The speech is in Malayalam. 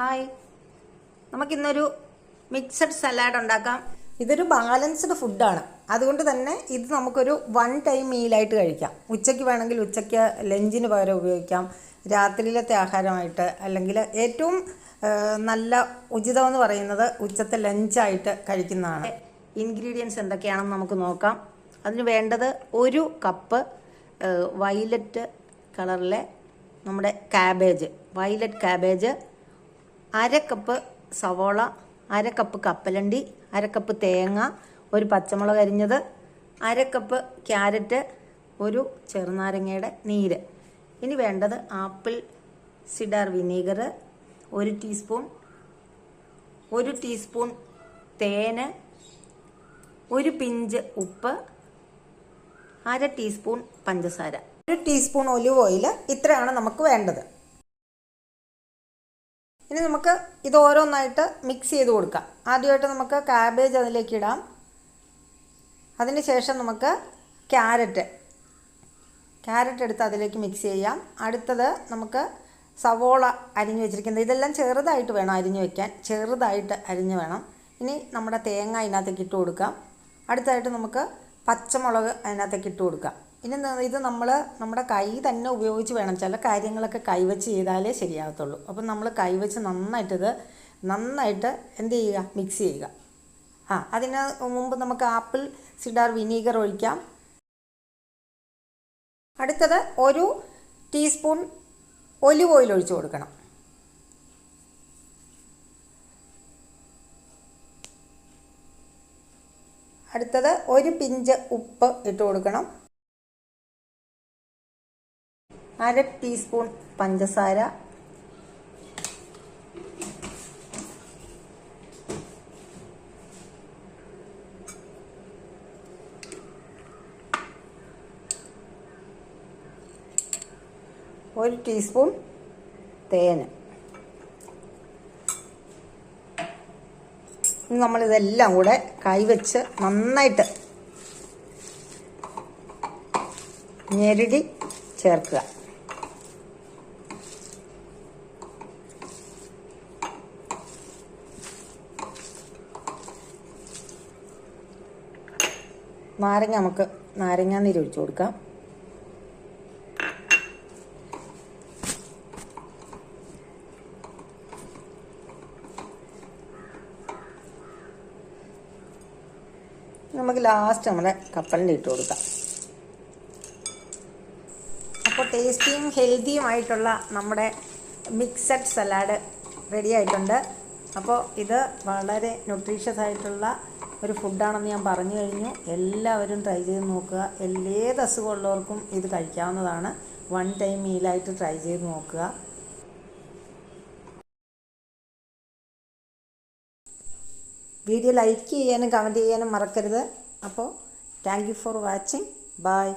ഹായ്. നമുക്കിന്നൊരു മിക്സഡ് സലാഡ് ഉണ്ടാക്കാം. ഇതൊരു ബാലൻസ്ഡ് ഫുഡാണ് അതുകൊണ്ട് തന്നെ ഇത് നമുക്കൊരു വൺ ടൈം മീലായിട്ട് കഴിക്കാം. ഉച്ചയ്ക്ക് വേണമെങ്കിൽ ഉച്ചയ്ക്ക് ലഞ്ചിന് പകരം ഉപയോഗിക്കാം. രാത്രിയിലത്തെ ആഹാരമായിട്ട് അല്ലെങ്കിൽ ഏറ്റവും നല്ല ഉചിതമെന്ന് പറയുന്നത് ഉച്ചത്തെ ലഞ്ചായിട്ട് കഴിക്കുന്നതാണ്. ഇൻഗ്രീഡിയൻസ് എന്തൊക്കെയാണെന്ന് നമുക്ക് നോക്കാം. അതിന് വേണ്ടത് ഒരു കപ്പ് വയലറ്റ് കളറിലെ നമ്മുടെ കാബേജ് വയലറ്റ് കാബേജ് അര കപ്പ് സവോള അര കപ്പ് കപ്പലണ്ടി അര കപ്പ് തേങ്ങ ഒരു പച്ചമുളക് അരിഞ്ഞത് അര കപ്പ് ക്യാരറ്റ് ഒരു ചെറുനാരങ്ങയുടെ നീര്. ഇനി വേണ്ടത് ആപ്പിൾ സിഡാർ വിനീഗർ ഒരു ടീസ്പൂൺ ഒരു ടീസ്പൂൺ തേന് ഒരു പിഞ്ച് ഉപ്പ് അര ടീസ്പൂൺ പഞ്ചസാര. ഒരു ടീസ്പൂൺ ഒലിവ് ഓയിൽ ഇത്രയാണ് നമുക്ക് വേണ്ടത്. ഇനി നമുക്ക് ഇത് ഓരോന്നായിട്ട് മിക്സ് ചെയ്ത് കൊടുക്കാം. ആദ്യമായിട്ട് നമുക്ക് കാബേജ് അതിലേക്ക് ഇടാം. അതിന് ശേഷം നമുക്ക് ക്യാരറ്റ് ക്യാരറ്റ് എടുത്ത് അതിലേക്ക് മിക്സ് ചെയ്യാം. അടുത്തത് നമുക്ക് സവോള അരിഞ്ഞു വെച്ചിരിക്കുന്നത്. ഇതെല്ലാം ചെറുതായിട്ട് വേണം അരിഞ്ഞു വെക്കാൻ. ചെറുതായിട്ട് അരിഞ്ഞു വേണം. ഇനി നമ്മുടെ തേങ്ങ അതിനകത്തേക്ക് ഇട്ട് കൊടുക്കാം. അടുത്തായിട്ട് നമുക്ക് പച്ചമുളക് അതിനകത്തേക്ക് ഇട്ട് കൊടുക്കാം. ഇനി ഇത് നമ്മൾ നമ്മുടെ കൈ തന്നെ ഉപയോഗിച്ച് വേണം. ചില കാര്യങ്ങളൊക്കെ കൈവച്ച് ചെയ്താലേ ശരിയാകത്തുള്ളൂ അപ്പം നമ്മൾ കൈവച്ച് നന്നായിട്ടിത് നന്നായിട്ട് എന്ത് ചെയ്യുക? മിക്സ് ചെയ്യുക. ആ അതിന് മുമ്പ് നമുക്ക് ആപ്പിൾ സിഡാർ വിനീഗർ ഒഴിക്കാം. അടുത്തത് ഒരു ടീസ്പൂൺ ഒലിവ് ഓയിൽ ഒഴിച്ചു കൊടുക്കണം. അടുത്തത് ഒരു പിഞ്ച് ഉപ്പ് ഇട്ട് കൊടുക്കണം. അര ടീസ്പൂൺ പഞ്ചസാര. ഒരു ടീസ്പൂൺ തേന്. നമ്മളിതെല്ലാം കൂടെ കൈവച്ച് നന്നായിട്ട് ഞെരടി ചേർക്കുക. നാരങ്ങ നമുക്ക് നാരങ്ങാനീര് ഒഴിച്ചു കൊടുക്കാം. നമുക്ക് ലാസ്റ്റ് നമ്മുടെ കപ്പലിന്റെ ഇട്ട് കൊടുക്കാം. അപ്പോൾ ടേസ്റ്റിയും ഹെൽത്തിയുമായിട്ടുള്ള നമ്മുടെ മിക്സഡ് സലാഡ് റെഡി ആയിട്ടുണ്ട്. അപ്പോൾ ഇത് വളരെ ന്യൂട്രീഷ്യസ് ആയിട്ടുള്ള ഒരു ഫുഡാണെന്ന് ഞാൻ പറഞ്ഞു കഴിഞ്ഞു. എല്ലാവരും ട്രൈ ചെയ്ത് നോക്കുക. ഏത് അസുഖമുള്ളവർക്കും ഇത് കഴിക്കാവുന്നതാണ്. വൺ ടൈം മീലായിട്ട് ട്രൈ ചെയ്ത് നോക്കുക. വീഡിയോ ലൈക്ക് ചെയ്യാനും കമന്റ് ചെയ്യാനും മറക്കരുത്. അപ്പോൾ thank you for watching bye